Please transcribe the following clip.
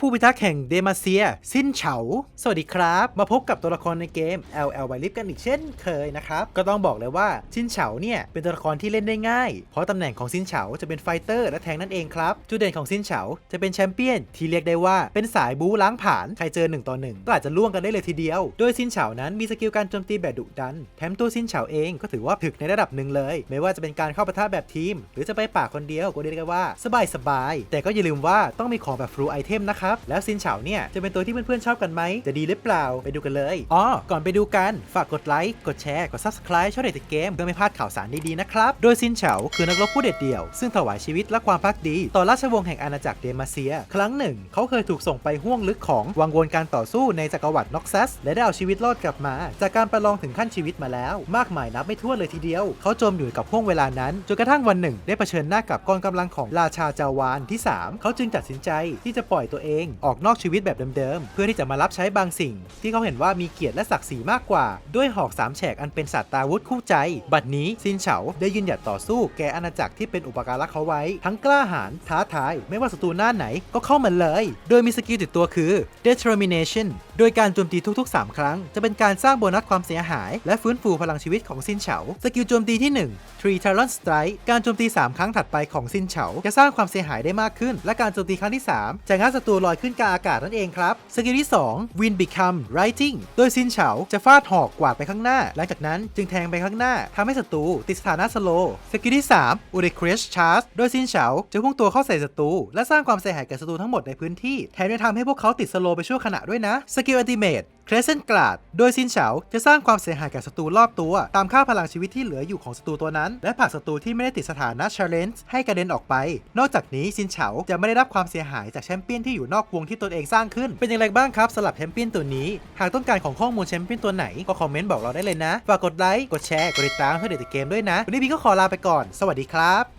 ผู้พิทักษ์แห่งเดมาเซีย สิ้นเฉา สวัสดีครับ มาพบกับตัวละครในเกม LL ไวลิฟกันอีกเช่นเคยนะครับ ก็ต้องบอกเลยว่าสิ้นเฉาเนี่ย เป็นตัวละครที่เล่นได้ง่าย เพราะตำแหน่งของสิ้นเฉาจะเป็นไฟเตอร์และแทงนั่นเองครับ จุดเด่นของสิ้นเฉาจะเป็นแชมเปี้ยนที่เรียกได้ว่าเป็นสายบู๊ล้างผ่าน ใครเจอ1ต่อ1ก็อาจจะล่วงกันได้เลยทีเดียว โดยสิ้นเฉานั้นมีสกิลการโจมตีแบบดุดัน แถมตัวสิ้นเฉาเองก็ถือว่าถึกในระดับหนึ่งเลย ไม่ว่าจะเป็นการเข้าปะทะแบบทีม หรือจะไปป่าคนเดียวก็เรียกได้ว่าสบายสบายๆแต่ก็อย่าลืมว่าต้องมีของแบบฟลูไอเทมนะครับแล้วสิ้นเฉาเนี่ยจะเป็นตัวที่เพื่อนๆชอบกันไหม จะดีหรือเปล่า ไปดูกันเลย อ๋อ ก่อนไปดูกัน ฝากกดไลค์ กดแชร์ กด subscribe ช่องเด็ดเกมเพื่อไม่พลาดข่าวสารดีๆนะครับ โดยสิ้นเฉาคือนักรบผู้เด็ดเดี่ยว ซึ่งถวายชีวิตและความพักดี ต่อราชวงศ์แห่งอาณาจักรเดมาเซีย ครั้งหนึ่ง เขาเคยถูกส่งไปห้วงลึกของวังวนการต่อสู้ในจักรวรรดิน็อกซัส และได้เอาชีวิตรอดกลับมา จากการประลองถึงขั้นชีวิตมาแล้ว มากมายนับไม่ถ้วนเลยทีเดียว เขาจมอยู่กับห่วงเวลานั้นจนกระทั่งวันหนึ่ง ได้เผชิญหน้ากับกองกำลังของราชาจาวานที่ 3 เขาจึงตัดสินใจที่จะปล่อยตัวเองออกนอกชีวิตแบบเดิมๆ เพื่อที่จะมารับใช้บางสิ่ง ที่เขาเห็นว่ามีเกียรติและศักดิ์ศรีมากกว่า ด้วยหอกสามแฉกอันเป็นสัตว์ตาวุธคู่ใจ บัดนี้ซินเฉาได้ยืนหยัดต่อสู้แก่อาณาจักรที่เป็นอุปการะเขาไว้ ทั้งกล้าหาญท้าทาย ไม่ว่าศัตรูหน้าไหนก็เข้ามาเลย โดยมีสกิลติดตัวคือ determination โดยการโจมตีทุกๆ 3 ครั้ง จะเป็นการสร้างโบนัสความเสียหาย และฟื้นฟูพลังชีวิตของซินเฉาสกิลโจมตีที่1 Tree Talon Strike การโจมตี 3 ครั้งถัดไปของซินเฉาจะสร้างความเสียหายได้มากขึ้น และการโจมตีครั้งที่ 3 จะงัดศัตรูลอยขึ้นกลางอากาศนั่นเองครับสกิลที่2 Win Become Rising โดยซินเฉาจะฟาดหอกกวาดไปข้างหน้า หลังจากนั้นจึงแทงไปข้างหน้าทำให้ศัตรูติดสถานะสโลสกิลที่3 u r i c r i s Charge โดยซินเฉาจะพุ่งตัวเข้าใส่ศัตรูและสร้างความเสียหายแก่ศัตรูทั้งหมดในพื้นที่แถมยังทำให้พวกเขาติดสโลไปชั่วขณะด้วยนะสกิล Ultimate เครเซนกลาด โดยซินเฉาจะสร้างความเสียหายแก่ศัตรูรอบตัว ตามค่าพลังชีวิตที่เหลืออยู่ของศัตรูตัวนั้น และผลักศัตรูที่ไม่ได้ติดสถานะ Challenge ให้กระเด็นออกไป นอกจากนี้ซินเฉาจะไม่ได้รับความเสียหายจากแชมเปี้ยนที่อยู่นอกวงที่ตนเองสร้างขึ้น เป็นอย่างไรบ้างครับสำหรับแชมเปี้ยนตัวนี้ หากต้องการของข้อมูลแชมเปี้ยนตัวไหนก็คอมเมนต์บอกเราได้เลยนะ ฝากกดไลค์ กดแชร์ กดติดตามเพื่อเด็ดเกมด้วยนะ วันนี้พี่ก็ขอลาไปก่อน สวัสดีครับ